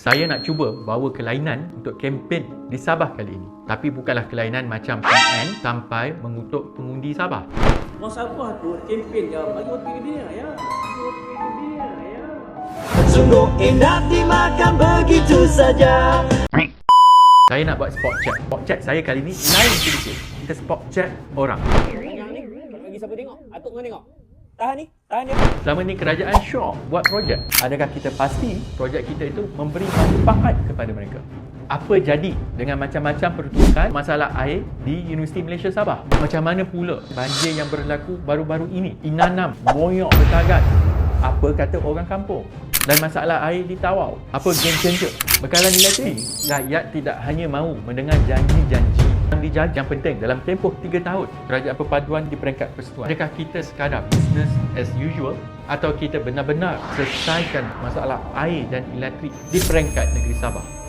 Saya nak cuba bawa kelainan untuk kempen di Sabah kali ini. Tapi bukanlah kelainan macam PN sampai mengutuk pengundi Sabah. Orang Sabah tu kempen je bagi roti ke dia ya. Bagi roti ke dia ya. Sungguh indah dimakan begitu saja Saya nak buat spot check. Spot check saya kali ni lain sedikit. Kita spot check orang. Jangan ni. Bagi siapa tengok? Atuk kau tengok. Tahan ni. Tahan dia. Selama ni kerajaan syok buat projek. Adakah kita pasti projek kita itu memberi manfaat kepada mereka? Apa jadi dengan macam-macam peruntukan masalah air di Universiti Malaysia Sabah? Macam mana pula banjir yang berlaku baru-baru ini? Inanam, moyok bertagat. Apa kata orang kampung? Dan masalah air di Tawau. Apa game changer? Bekalan elektrik. Rakyat tidak hanya mahu mendengar janji-janji yang dijanji yang penting dalam tempoh 3 tahun kerajaan perpaduan di peringkat persekutuan. Adakah kita sekadar business as usual atau kita benar-benar selesaikan masalah air dan elektrik di peringkat negeri Sabah?